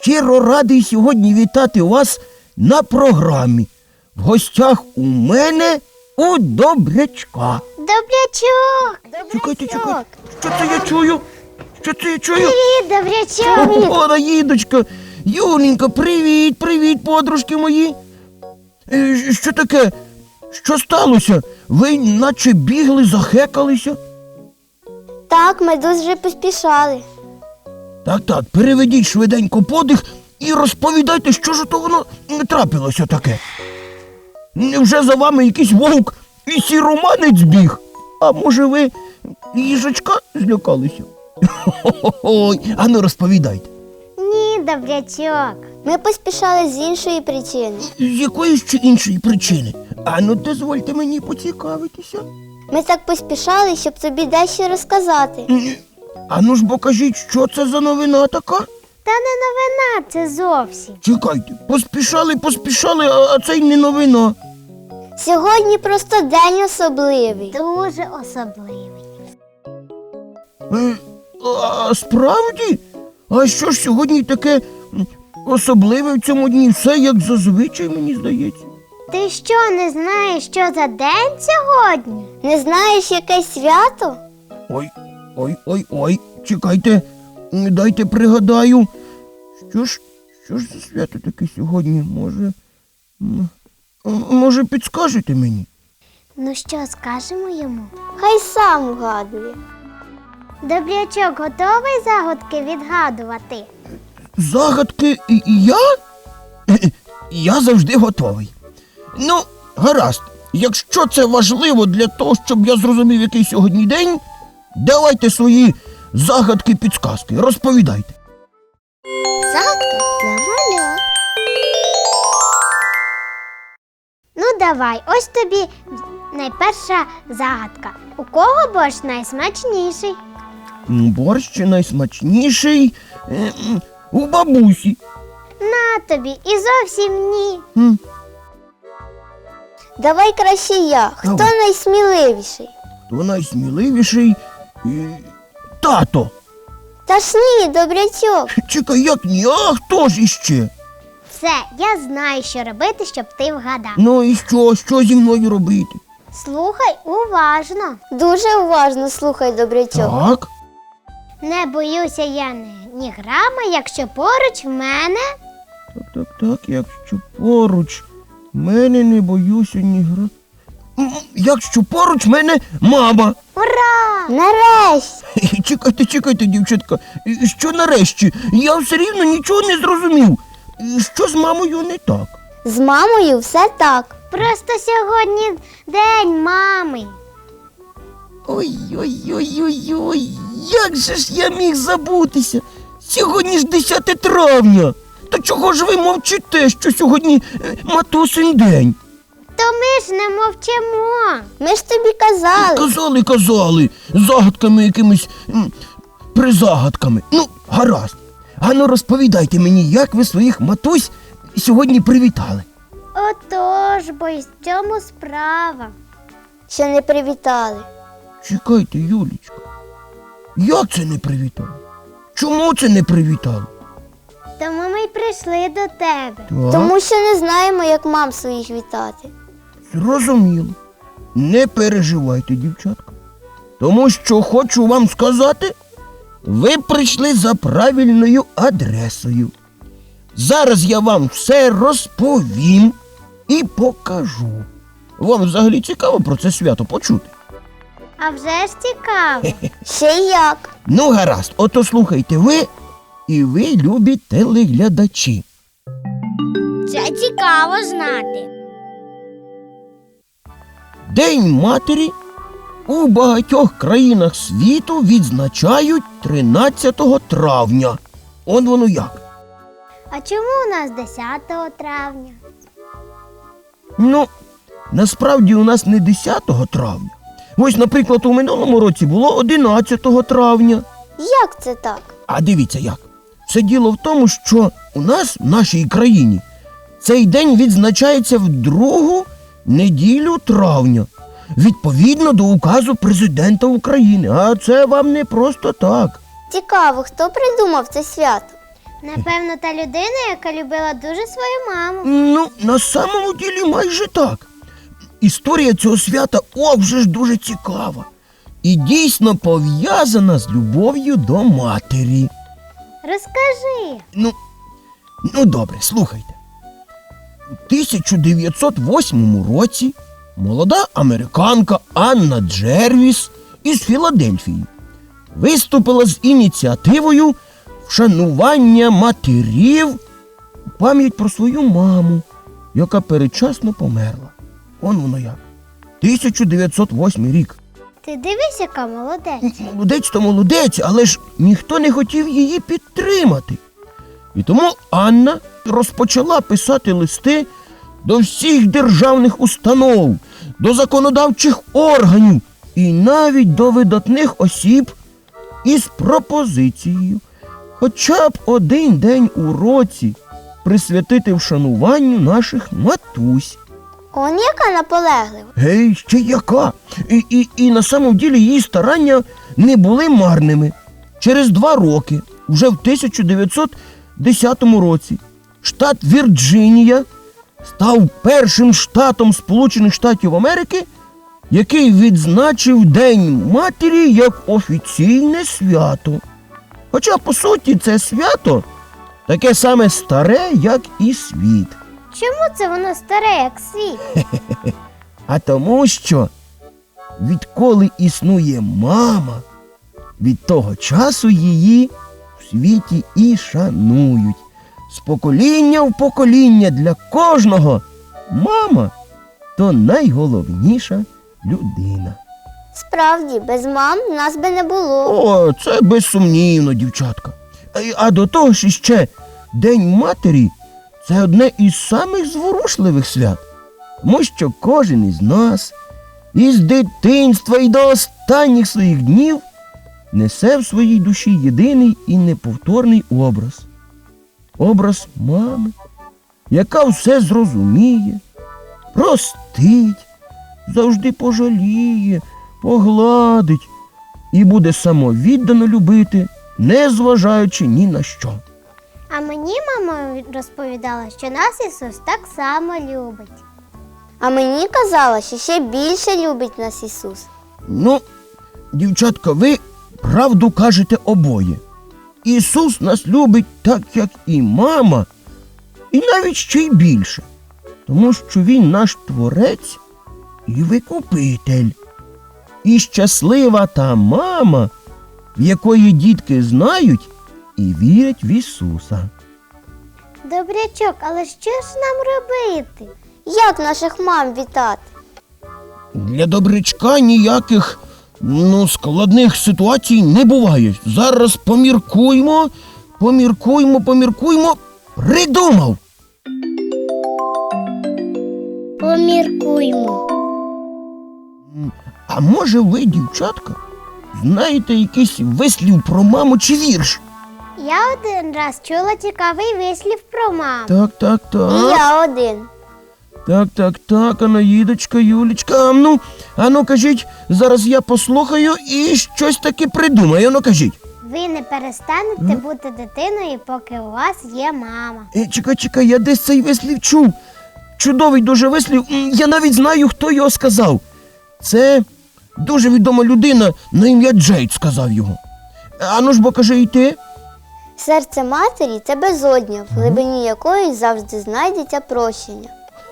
Щиро радий сьогодні вітати вас на програмі. В гостях у мене у Добрячка. Добрячок! Чекайте, чекайте. Що це я чую? Що це я чую? Привіт, добрячок! О, Раїдочка! Юленька, привіт, привіт, подружки мої. Е, Що таке? Що сталося? Ви наче бігли, захекалися? Так, ми дуже поспішали. Так, так, переведіть швиденько подих і розповідайте, що ж то воно не трапилося таке. Невже за вами якийсь вовк і сіроманець біг? А може ви їжачка злякалися? Ой, а ну розповідайте. Ні, добрячок. Ми поспішали з іншої причини. З якої ще іншої причини? А ну дозвольте мені поцікавитися. Ми так поспішали, щоб тобі дещо розказати. А ну ж покажіть, що це за новина така? Та не новина це зовсім. Чекайте, поспішали, поспішали, а, а це й не новина. Сьогодні просто день особливий. Дуже особливий. Е, А справді? А що ж сьогодні таке особливе в цьому дні? Все як зазвичай, мені здається. Ти що, не знаєш, що за день сьогодні? Не знаєш, яке свято? Ой, ой, ой, ой, чекайте, дайте пригадаю. Що ж, що ж за свято таке сьогодні? Може. Може, підскажете мені? Ну що, скажемо йому? Хай сам вгадує. Добрячок, готовий загадки відгадувати? Загадки я? Я завжди готовий. Ну, гаразд, якщо це важливо для того, щоб я зрозумів, який сьогодні день, давайте свої загадки підсказки, розповідайте. Загадка для малят. Ну, давай, ось тобі найперша загадка. У кого борщ найсмачніший? Борщ найсмачніший е, у бабусі. На тобі і зовсім ні. М, Давай краще я. Хто Давай. найсміливіший? Хто найсміливіший? Тато. Та ж ні, добрячок. Чекай, як ні, а хто ж іще? Все, я знаю, що робити, щоб ти вгадав. Ну і що, що зі мною робити? Слухай уважно. Дуже уважно слухай, добрячок. Так. Не боюся я ні, ні грама, якщо поруч в мене. Так, так, так, якщо поруч мене не боюся ні гра. Якщо поруч мене мама. Ура! Нарешті! Чекайте, чекайте, дівчатка. Що нарешті? Я все рівно нічого не зрозумів. Що з мамою не так? З мамою все так. Просто сьогодні день мами. Ой-ой-ой-ой-ой, як же ж я міг забутися? Сьогодні ж 10 травня. То чого ж ви мовчите, що сьогодні е, матусин день? То ми ж не мовчимо. Ми ж тобі казали. Казали, казали, загадками якимись м, призагадками. Ну, гаразд. Ану розповідайте мені, як ви своїх матусь сьогодні привітали. Отож, бо й в цьому справа. Що не привітали. Чекайте, Юлічка. Як це не привітали? Чому це не привітали? Тому ми й прийшли до тебе. Так. Тому що не знаємо, як мам своїх вітати. Зрозуміло. Не переживайте, дівчатка. Тому що хочу вам сказати, ви прийшли за правильною адресою. Зараз я вам все розповім і покажу. Вам взагалі цікаво про це свято почути. А вже ж цікаво. Ще як? Ну, гаразд, ото слухайте ви і ви, любі телеглядачі. Це цікаво знати. День матері у багатьох країнах світу відзначають 13 травня. Он воно як. А чому у нас 10 травня? Ну, насправді у нас не 10 травня. Ось, наприклад, у минулому році було 11 травня. Як це так? А дивіться як. Все діло в тому, що у нас, в нашій країні, цей день відзначається в другу неділю травня, відповідно до указу президента України. А це вам не просто так. Цікаво, хто придумав це свято? Напевно, та людина, яка любила дуже свою маму. Ну, на самому ділі майже так. Історія цього свята ох, вже ж дуже цікава. І дійсно пов'язана з любов'ю до матері. Розкажи. Ну, ну добре, слухайте. У 1908 році молода американка Анна Джервіс із Філадельфії виступила з ініціативою вшанування матерів у пам'ять про свою маму, яка передчасно померла. Он воно як. 1908 рік. Ти дивись, яка молодець. Молодець то молодець, але ж ніхто не хотів її підтримати. І тому Анна розпочала писати листи до всіх державних установ, до законодавчих органів і навіть до видатних осіб із пропозицією хоча б один день у році присвятити вшануванню наших матусь. Он яка наполеглива. Гей, ще яка? І, і, і на самом ділі її старання не були марними. Через два роки, вже в 1910 році, штат Вірджинія став першим штатом Сполучених Штатів Америки, який відзначив День матері як офіційне свято. Хоча, по суті, це свято таке саме старе, як і світ. Чому це воно старе, як світ? А тому, що відколи існує мама, від того часу її світі і шанують. З покоління в покоління для кожного мама то найголовніша людина. Справді, без мам нас би не було. О, це безсумнівно, дівчатка. А, а до того ж іще День матері це одне із самих зворушливих свят, тому що кожен із нас із дитинства і до останніх своїх днів несе в своїй душі єдиний і неповторний образ. Образ мами, яка все зрозуміє, простить, завжди пожаліє, погладить і буде самовіддано любити, не зважаючи ні на що. А мені мама розповідала, що нас Ісус так само любить. А мені казала, що ще більше любить нас Ісус. Ну, дівчатка, ви правду кажете обоє. Ісус нас любить так, як і мама, і навіть ще й більше, тому що Він наш творець і викупитель. І щаслива та мама, в якої дітки знають і вірять в Ісуса. Добрячок, але що ж нам робити? Як наших мам вітати? Для добрячка ніяких ну, складних ситуацій не буває. Зараз поміркуймо, поміркуймо, поміркуймо. Придумав. Поміркуймо. А може ви, дівчатка, знаєте якийсь вислів про маму чи вірш? Я один раз чула цікавий вислів про маму. Так, так, так. я один. Так, так, так, Анаїдочка, Юлічка. А ну, а ну кажіть, зараз я послухаю і щось таки придумаю. Ну кажіть. Ви не перестанете бути дитиною, поки у вас є мама. Е, чекай, чекай, я десь цей вислів чув. Чудовий дуже вислів. Я навіть знаю, хто його сказав. Це дуже відома людина на ім'я Джейд сказав його. А ну ж бо каже, і ти? Серце матері це безодня, в глибині якої завжди знайдеться прощення.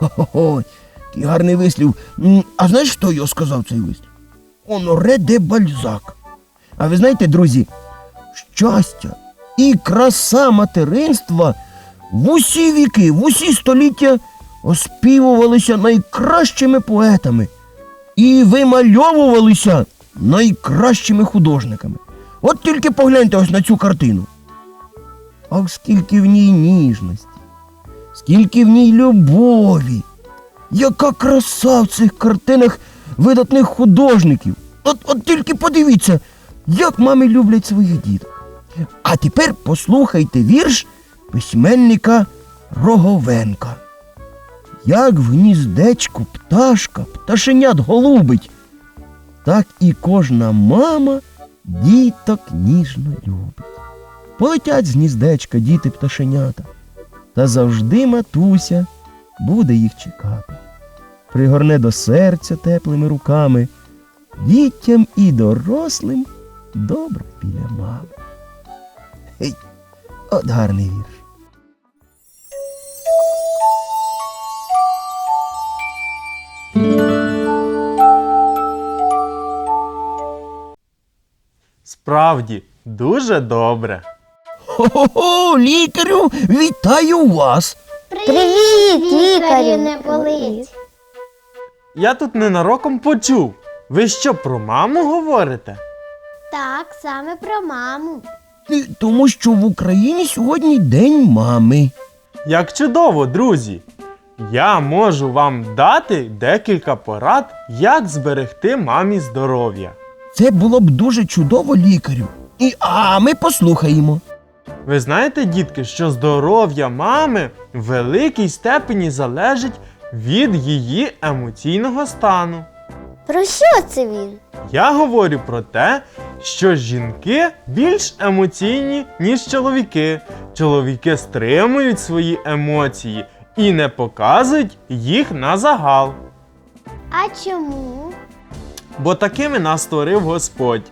Хо-хо-хо, який гарний вислів. А знаєш, хто його сказав цей вислів? Оноре де Бальзак. А ви знаєте, друзі, щастя і краса материнства в усі віки, в усі століття оспівувалися найкращими поетами і вимальовувалися найкращими художниками. От тільки погляньте ось на цю картину. Ах, скільки в ній ніжності, скільки в ній любові, яка краса в цих картинах видатних художників. От, от тільки подивіться, як мами люблять своїх діток. А тепер послухайте вірш письменника Роговенка. Як в гніздечку пташка пташенят голубить, так і кожна мама діток ніжно любить. Полетять з гніздечка діти пташенята, та завжди матуся буде їх чекати. Пригорне до серця теплими руками, дітям і дорослим добре біля мами. Гей, от гарний вірш. Справді, дуже добре. Хо-хо-хо, лікарю, вітаю вас! Привіт, лікарю, не болить. Я тут ненароком почув. Ви що про маму говорите? Так, саме про маму. Е, Тому що в Україні сьогодні День мами. Як чудово, друзі! Я можу вам дати декілька порад, як зберегти мамі здоров'я. Це було б дуже чудово лікарю. І, а ми послухаємо. Ви знаєте, дітки, що здоров'я мами в великій степені залежить від її емоційного стану. Про що це він? Я говорю про те, що жінки більш емоційні, ніж чоловіки. Чоловіки стримують свої емоції і не показують їх на загал. А чому? Бо такими нас створив Господь.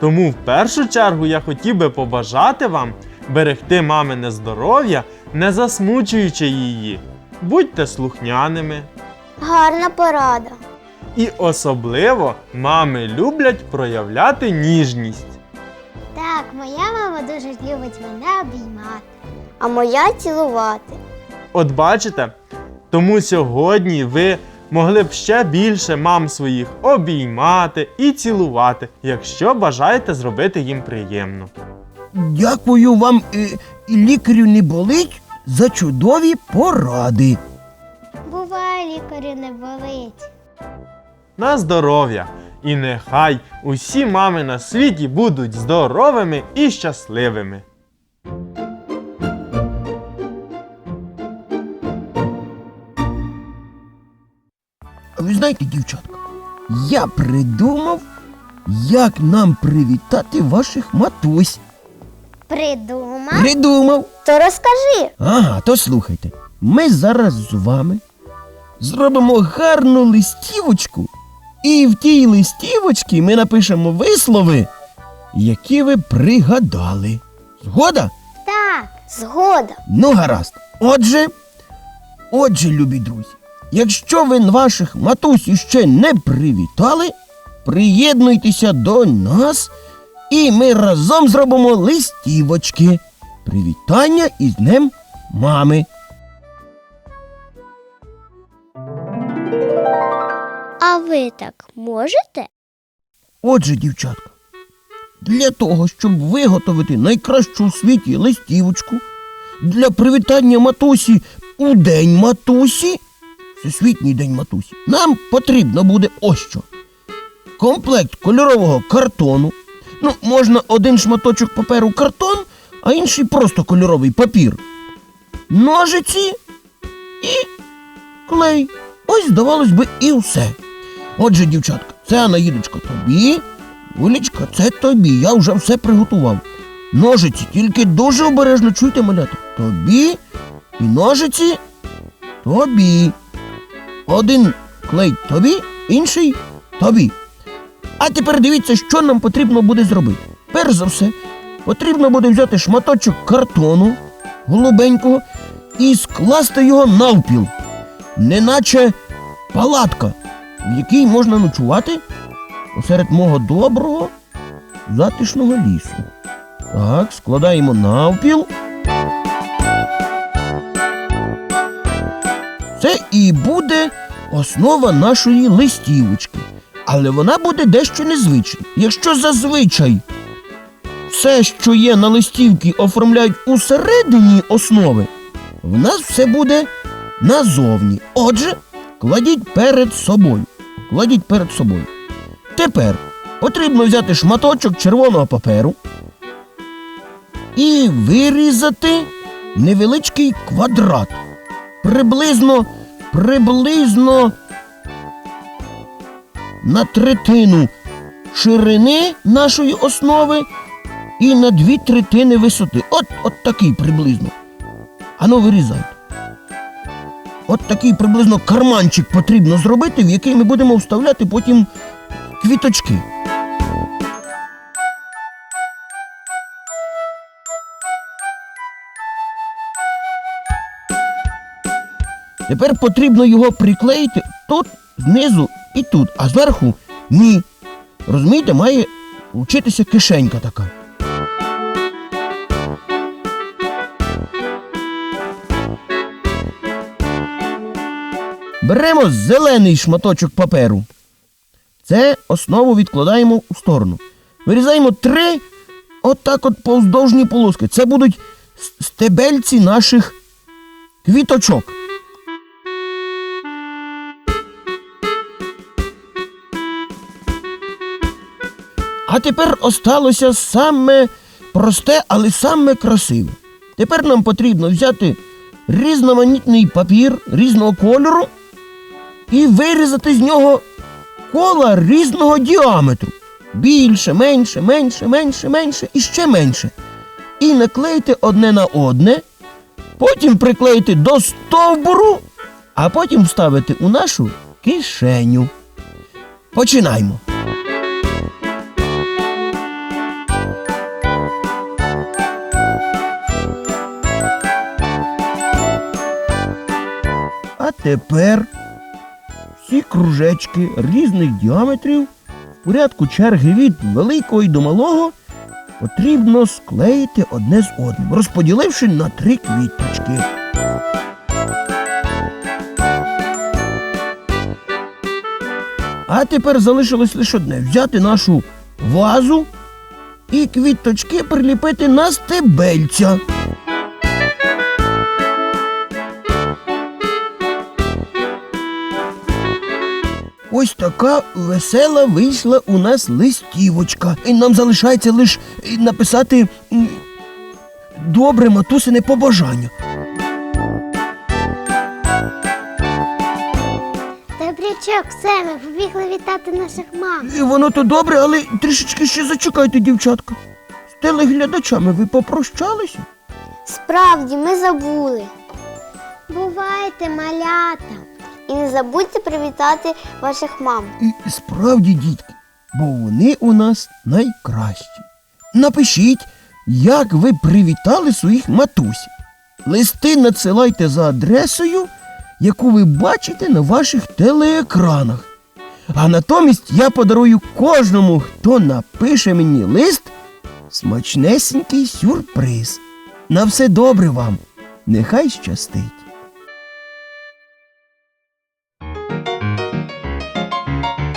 Тому в першу чергу я хотів би побажати вам берегти мамине здоров'я, не засмучуючи її. Будьте слухняними. Гарна порада. І особливо мами люблять проявляти ніжність. Так, моя мама дуже любить мене обіймати. А моя цілувати. От бачите, тому сьогодні ви могли б ще більше мам своїх обіймати і цілувати, якщо бажаєте зробити їм приємно. Дякую вам, е, і лікарю не болить за чудові поради. Буває, лікарю не болить. На здоров'я! І нехай усі мами на світі будуть здоровими і щасливими. А Ви знаєте, дівчатка, я придумав, як нам привітати ваших матусь. Придумав? Придумав. То розкажи. Ага, то слухайте. Ми зараз з вами зробимо гарну листівочку, і в тій листівочці ми напишемо вислови, які ви пригадали. Згода? Так, згода. Ну, гаразд. Отже, отже, любі друзі, якщо ви ваших матусь ще не привітали, приєднуйтеся до нас, і ми разом зробимо листівочки. Привітання із Днем мами. А ви так можете? Отже, дівчатка, для того, щоб виготовити найкращу у світі листівочку для привітання матусі у День матусі, Всесвітній день матусі, нам потрібно буде ось що. Комплект кольорового картону. Ну, можна один шматочок паперу картон, а інший просто кольоровий папір. Ножиці і клей. Ось, здавалось би, і все. Отже, дівчатка, це Анаїдочка тобі, Улічка, це тобі. Я вже все приготував. Ножиці, тільки дуже обережно чуйте, малята. Тобі і ножиці тобі. Один клей тобі, інший тобі. А тепер дивіться, що нам потрібно буде зробити. Перш за все, потрібно буде взяти шматочок картону голубенького і скласти його навпіл, неначе палатка, в якій можна ночувати посеред мого доброго затишного лісу. Так, складаємо навпіл. Це і буде основа нашої листівочки. Але вона буде дещо незвична. Якщо зазвичай оце, що є на листівці, оформляють усередині основи, в нас все буде назовні. Отже, кладіть перед собою. Кладіть перед собою. Тепер потрібно взяти шматочок червоного паперу і вирізати невеличкий квадрат. Приблизно, приблизно на третину ширини нашої основи і на дві третини висоти. От, от такий приблизно. Ану, вирізайте. От такий приблизно карманчик потрібно зробити, в який ми будемо вставляти потім квіточки. Тепер потрібно його приклеїти тут, знизу і тут, а зверху ні. Розумієте, має вчитися кишенька така. Беремо зелений шматочок паперу. Це основу відкладаємо у сторону. Вирізаємо три отак от повздовжні полоски. Це будуть стебельці наших квіточок. А тепер осталося саме просте, але саме красиве. Тепер нам потрібно взяти різноманітний папір різного кольору і вирізати з нього кола різного діаметру. Більше, менше, менше, менше, менше і ще менше. І наклеїти одне на одне, потім приклеїти до стовбуру, а потім вставити у нашу кишеню. Починаємо. А тепер всі кружечки різних діаметрів в порядку черги від великого до малого потрібно склеїти одне з одним, розподіливши на три квіточки. А тепер залишилось лише одне взяти нашу вазу і квіточки приліпити на стебельця. Ось така весела вийшла у нас листівочка. І нам залишається лише написати добре матусине побажання. Добрячок, все, ми побігли вітати наших мам. І воно то добре, але трішечки ще зачекайте, дівчатка. З телеглядачами ви попрощалися? Справді, ми забули. Бувайте, малята. І не забудьте привітати ваших мам. І справді, дітки, бо вони у нас найкращі. Напишіть, як ви привітали своїх матусів. Листи надсилайте за адресою, яку ви бачите на ваших телеекранах. А натомість я подарую кожному, хто напише мені лист, смачнесенький сюрприз. На все добре вам. Нехай щастить.